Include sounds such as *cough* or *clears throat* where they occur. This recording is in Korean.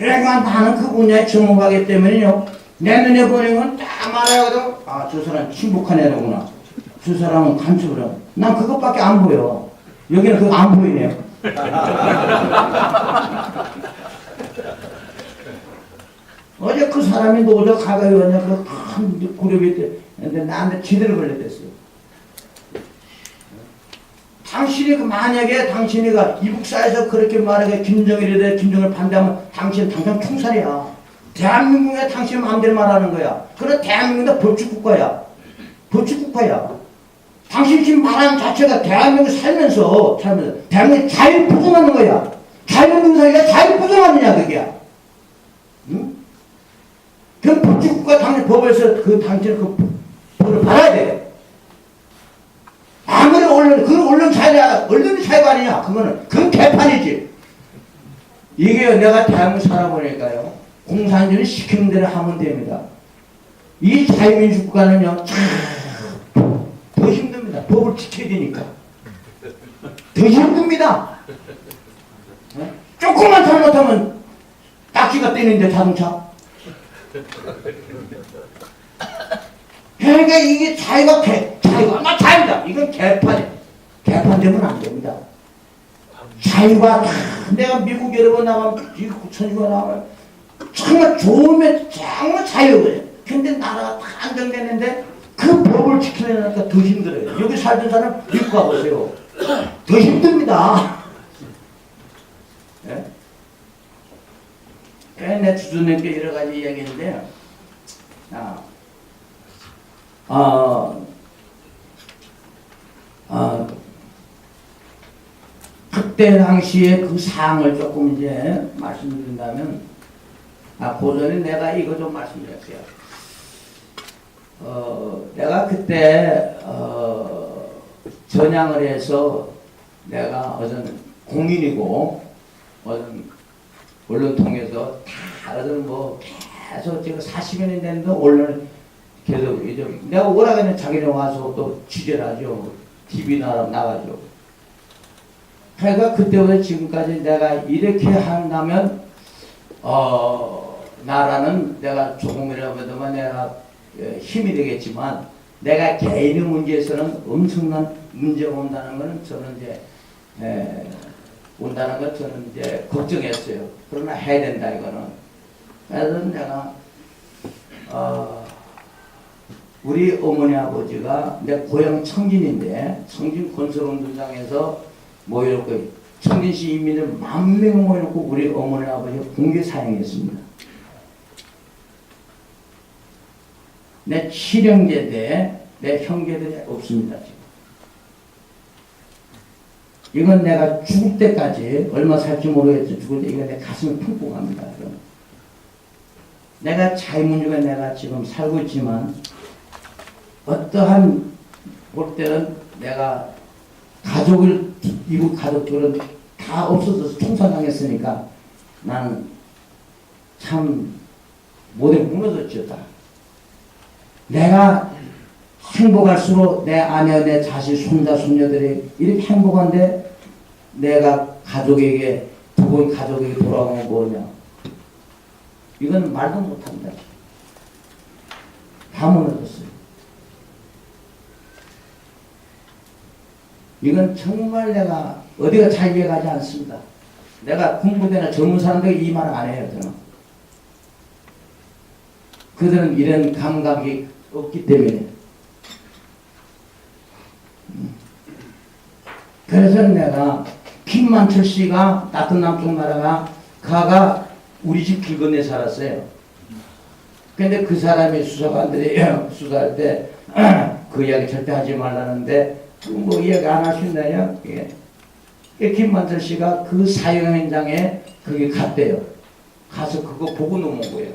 그러니까 나는 그 분야에 전문가기 때문에요. 내 눈에 보이는 건 딱 말하거든. 아, 저 사람 친북한 애로구나. 저 사람은 간첩을 하고. 난 그것밖에 안 보여. 여기는 그거 안 보이네요. *laughs* 어제 그 사람이 노조 가가이 왔냐, 그큰 그룹이 때. 근데 나한테 제대로 걸렸댔어요. 당신이 그 만약에 당신이가 이북사에서 그렇게 말하게 김정일에 대해 김정일 반대하면 당신 당장 총살이야. 대한민국에 당신 마음대로 말하는 거야. 그래 대한민국은 법치국가야. 법치국가야. 당신 지금 말하는 자체가 대한민국 살면서 살면서 대한민국 자유 부정하는 거야. 자유민주주의가 자유 부정하느냐 그게야. 응? 그 법치국가 당신 법에서 그 당신 그 법을 받아야 돼. 아무리 언론, 그 차이가, 언론이 아니냐. 그거는, 그건 개판이지. 이게 내가 대한민국 살아보니까요. 공산주의 시키는 대로 하면 됩니다. 이 자유민주 국가는요, 참, 더 힘듭니다. 법을 지켜야 되니까. 더 힘듭니다. 네? 조금만 잘못하면 딱지가 떼는데 자동차. 그러니까 이게 자유가 개, 자유가 나 자유다. 이건 개판이 개판되면 안 됩니다. 자유가 다 내가 미국 여러 번 나가면 미국 천주가 나가면 정말 좋으면 정말 자유예요. 근데 나라가 다 안정되는데 그 법을 지키려니까 더 힘들어요. 여기 살던 사람 미국 가보세요. 더 힘듭니다. 예? 그래, 내 주주님께 여러 가지 이야기했는데요. 아, 어, 어, 그때 당시에 그 사항을 조금 이제 말씀드린다면, 아, 고전에 내가 이거 좀 말씀드릴게요. 어, 내가 그때, 어, 전향을 해서 내가 어떤 공인이고, 어떤 언론 통해서 다 어떤 뭐 계속 지금 40여 년 됐는데 언론을 계속 이제 내가 오라가는 자기네 와서 또 취재를 하죠. TV 나가죠. 그러니까 그때부터 지금까지 내가 이렇게 한다면 어 나라는 내가 조금이라도 내가 예, 힘이 되겠지만 내가 개인의 문제에서는 엄청난 문제가 온다는 것은 저는 이제 에, 온다는 것 저는 이제 걱정했어요. 그러나 해야 된다 이거는. 그래서 내가 어, 우리 어머니 아버지가 내 고향 청진인데 청진 건설운동장에서 모여놓고 청진시 인민을 만 명 모여놓고 우리 어머니 아버지가 공개 사행했습니다. 내 칠형제대 내 형제들이 없습니다 지금. 이건 내가 죽을 때까지 얼마 살지 모르겠지 죽을 때 이거 내 가슴을 품고 갑니다. 그럼. 내가 자유민주가 내가 지금 살고 있지만 어떠한 볼 때는 내가 가족을 이국 가족들은 다 없어져서 총살당했으니까 나는 참 모두 무너졌죠 다. 내가 행복할수록 내 아내, 내 자식, 손자, 손녀들이 이렇게 행복한데 내가 가족에게 두번 가족에게 돌아오면 뭐냐? 이건 말도 못합니다. 다 무너졌어요. 이건 정말 내가 어디가 잘 이해가지 않습니다. 내가 공부대나 전문 사람들이 이말안 해요, 저는. 그들은 이런 감각이 없기 때문에. 음. 그래서 내가 김만철 씨가 따뜻 남쪽 나라가 가가 우리 집 길 건너에 살았어요. 근데 그 사람이 수사관들이 *laughs* 수사할 때 *clears throat* 그 이야기 절대 하지 말라는데 뭐 이야기 안 하신다요? 예. 그 김만철 씨가 그 사형 현장에 거기 갔대요. 가서 그거 보고 넘은 거예요.